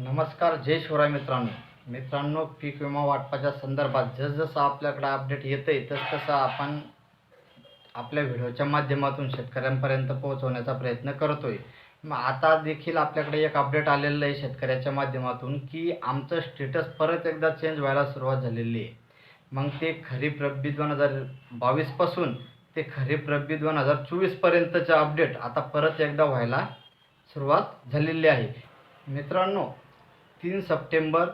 नमस्कार जय शिवराय मित्रांनो. मित्रांनो पीक विमा वाटपाच्या संदर्भात जसजसं आपल्याकडे अपडेट येतं आहे तसतसं आपण आपल्या व्हिडिओच्या माध्यमातून शेतकऱ्यांपर्यंत पोहोचवण्याचा प्रयत्न करतोय. मग आता देखील आपल्याकडे एक अपडेट आलेलं आहे शेतकऱ्याच्या माध्यमातून की आमचं स्टेटस परत एकदा चेंज व्हायला सुरुवात झालेली आहे. मग ते खरीप रब्बी दोन हजार बावीसपासून ते खरीप रब्बी दोन हजार चोवीसपर्यंतचं अपडेट आता परत एकदा व्हायला सुरुवात झालेली आहे. मित्रांनो तीन सप्टेंबर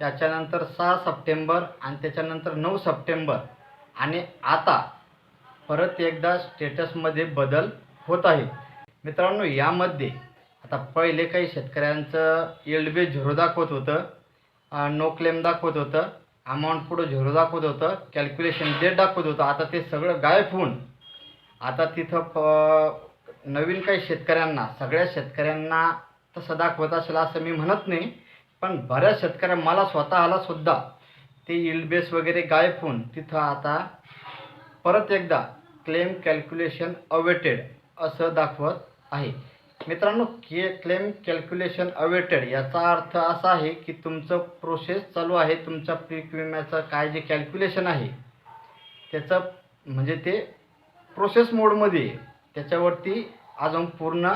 त्याच्यानंतर सहा सप्टेंबर आणि त्याच्यानंतर नऊ सप्टेंबर. आणि आता परत एकदा स्टेटसमध्ये बदल होत आहे. मित्रांनो यामध्ये आता पहिले काही शेतकऱ्यांचं एल्डबे झिरो दाखवत होतं नो क्लेम दाखवत होतं अमाऊंट पुढं झिरो दाखवत होतं कॅल्क्युलेशन डेट दाखवत होतं. आता ते सगळं गायब होऊन आता तिथं प नवीन काही शेतकऱ्यांना सगळ्या शेतकऱ्यांना तसं दाखवत असेल असं मी म्हणत नाही. पण बऱ्याच शेतकऱ्या मला स्वतःला सुद्धा ते इल्ड बेस वगैरे गायब होऊन तिथं आता परत एकदा क्लेम कॅल्क्युलेशन अवेटेड असं दाखवत आहे. मित्रांनो के क्लेम कॅल्क्युलेशन अवेटेड याचा अर्थ असा आहे की तुमचं प्रोसेस चालू आहे तुमच्या पीक विम्याचं काय जे कॅल्क्युलेशन आहे त्याचं म्हणजे ते प्रोसेस मोडमध्ये त्याच्यावरती अजून पूर्ण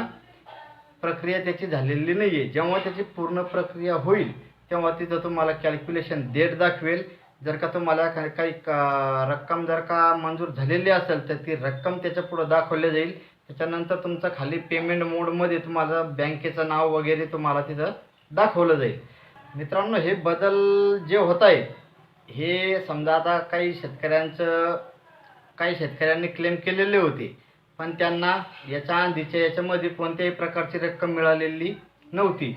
प्रक्रिया त्याची झालेली नाही आहे जेव्हा त्याची पूर्ण प्रक्रिया होईल तेव्हा तिथं तुम्हाला कॅल्क्युलेशन डेट दाखवेल. जर का तुम्हाला काही काही का- रक्कम जर का मंजूर झालेली असेल तर ती रक्कम त्याच्या पुढं दाखवली जाईल. त्याच्यानंतर तुमचं खाली पेमेंट मोडमध्ये तुम्हाला बँकेचं नाव वगैरे तुम्हाला तिथं दाखवलं जाईल. मित्रांनो हे बदल जे होत आहे हे समजा आता काही शेतकऱ्यांचं काही शेतकऱ्यांनी क्लेम केलेले होते. पण त्यांना याच्या आंधीच्या याच्यामध्ये कोणत्याही प्रकारची रक्कम मिळालेली नव्हती.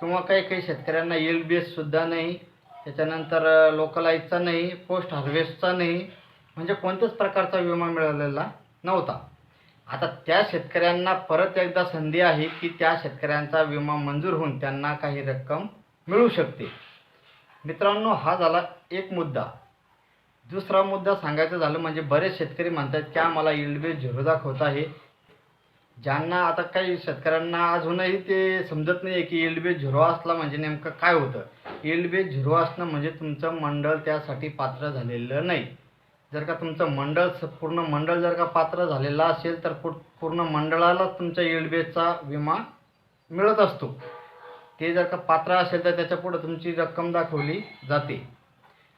किंवा काही काही शेतकऱ्यांना एल बी एससुद्धा नाही. त्याच्यानंतर लोकलाईजचा नाही पोस्ट हार्वेस्टचा नाही. म्हणजे कोणत्याच प्रकारचा विमा मिळालेला नव्हता. आता त्या शेतकऱ्यांना परत एकदा संधी आहे की त्या शेतकऱ्यांचा विमा मंजूर होऊन त्यांना काही रक्कम मिळू शकते. मित्रांनो हा झाला एक मुद्दा. दुसरा मुद्दा सांगायचं झालं म्हणजे बरेच शेतकरी म्हणतात की आम्हाला इल्ड बेस झिरो दाखवत आहे. ज्यांना आता काही शेतकऱ्यांना अजूनही ते समजत नाही आहे की इल्ड बेस झिरो असला म्हणजे नेमकं काय होतं. इल्ड बेस झिरो असणं म्हणजे तुमचं मंडळ त्यासाठी पात्र झालेलं नाही. जर का तुमचं मंडळ स- पूर्ण मंडळ जर का पात्र झालेलं असेल तर पूर्ण मंडळालाच तुमच्या इल्ड बेसचा विमा मिळत असतो. ते जर का पात्र असेल तर त्याच्या पुढं तुमची रक्कम दाखवली जाते.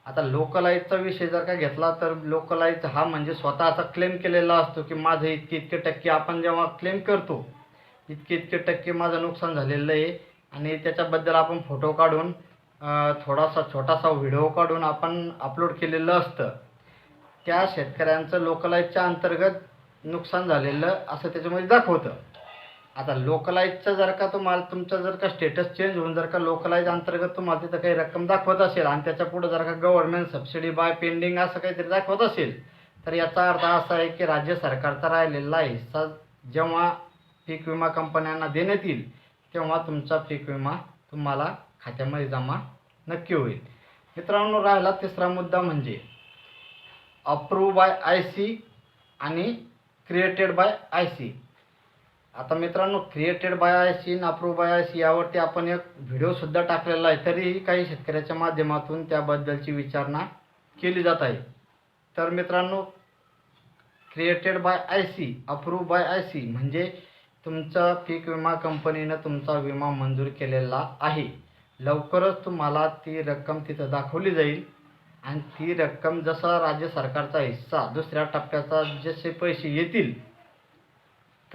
आता लोकलाईजचा विषय जर का घेतला तर लोकलाईज हा म्हणजे स्वतःचा क्लेम केलेला असतो की माझं इतके इतके टक्के आपण जेव्हा क्लेम करतो इतके इतके टक्के माझं नुकसान झालेलं आहे. आणि त्याच्याबद्दल आपण फोटो काढून थोडासा छोटासा व्हिडिओ काढून आपण अपलोड केलेलं असतं. त्या शेतकऱ्यांचं लोकलाईजच्या अंतर्गत नुकसान झालेलं असं त्याच्यामध्ये दाखवतं. आता लोकलाईजचं जर का तुम्हाला तुमचं जर का स्टेटस चेंज होऊन जर का लोकलाईज अंतर्गत तुम्हाला तिथं काही रक्कम दाखवत असेल आणि त्याच्या पुढे जर का गव्हर्नमेंट सबसिडी बाय पेंडिंग असं काहीतरी दाखवत असेल तर याचा अर्थ असा आहे की राज्य सरकारचा राहिलेला हिस्सा जेव्हा पीक विमा कंपन्यांना देण्यात येईल तेव्हा तुमचा पीक विमा तुम्हाला खात्यामध्ये जमा नक्की होईल. मित्रांनो राहिला तिसरा मुद्दा म्हणजे अप्रूव्ह बाय आय सी आणि क्रिएटेड बाय आय सी आता मित्रांनो created by I C approve by I C यावरती आपण एक व्हिडिओसुद्धा टाकलेला आहे. तरीही काही शेतकऱ्याच्या माध्यमातून त्याबद्दलची विचारणा केली जात आहे. तर मित्रांनो created by I C approve by I C म्हणजे तुमचा पीक विमा कंपनीनं तुमचा विमा मंजूर केलेला आहे. लवकरच तुम्हाला ती रक्कम तिथं दाखवली जाईल. आणि ती रक्कम जसा राज्य सरकारचा हिस्सा दुसऱ्या टप्प्याचा जसे पैसे येतील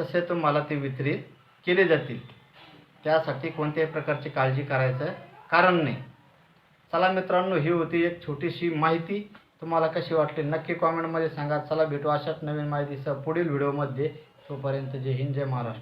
तसे तुम्हाला ते वितरित केले जातील. त्यासाठी कोणत्याही प्रकारची काळजी करायचं कारण नाही. चला मित्रांनो ही होती एक छोटीशी माहिती. तुम्हाला कशी वाटली नक्की कॉमेंटमध्ये सांगा. चला भेटू अशाच नवीन माहितीसह पुढील व्हिडिओमध्ये तोपर्यंत जय हिंद जय महाराष्ट्र.